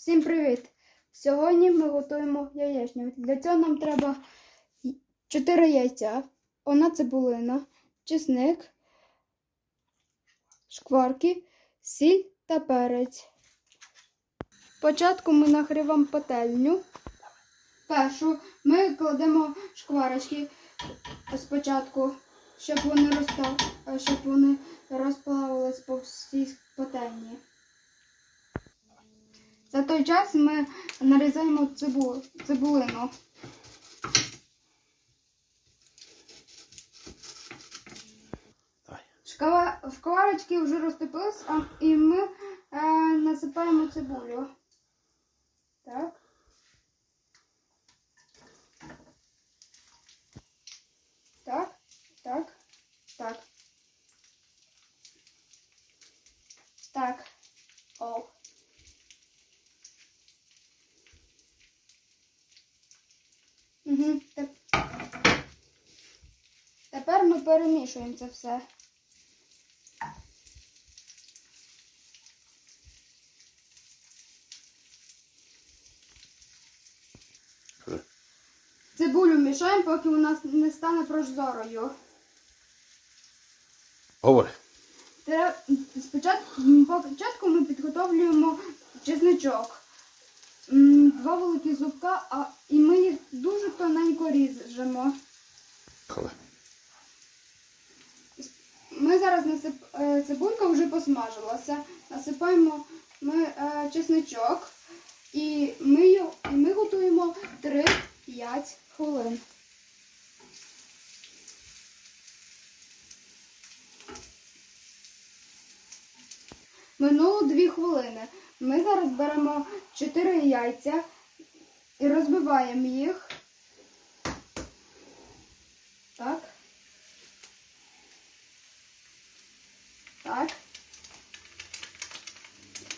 Всім привіт! Сьогодні ми готуємо яєчню. Для цього нам треба 4 яйця, одна цибулина, чесник, шкварки, сіль та перець. Спочатку ми нагріваємо пательню. Першу ми кладемо шкварочки спочатку, щоб вони розплавились по всій пательні. За той час ми нарізаємо цибу, цибулину. Давай. Шкала, шкварочки вже розтопились, і ми е, насипаємо цибулю. Так. Так, так, так. Так. Угу. Тепер ми перемішуємо це все. Цибулю мішаємо, поки вона не стане прозорою. Говори. Спочатку ми підготовлюємо чесничок. Два великі зубка, а, і ми їх дуже тоненько ріжемо. Ми зараз насип... е, цибулька вже посмажилася. Насипаємо ми е, чесничок і ми, його- і ми готуємо 3-5 хвилин. Минуло 2 хвилини. Ми зараз беремо 4 яйця і розбиваємо їх. Так. Так.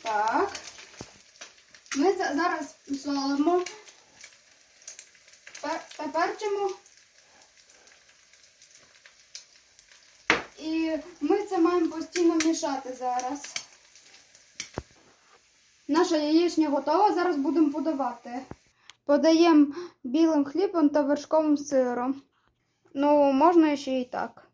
Так. Ми зараз солимо. Та перчимо. І ми це маємо постійно мішати зараз. Наша яєчня готова, зараз будемо подавати. Подаємо білим хлібом та вершковим сиром. Ну, можна ще і так.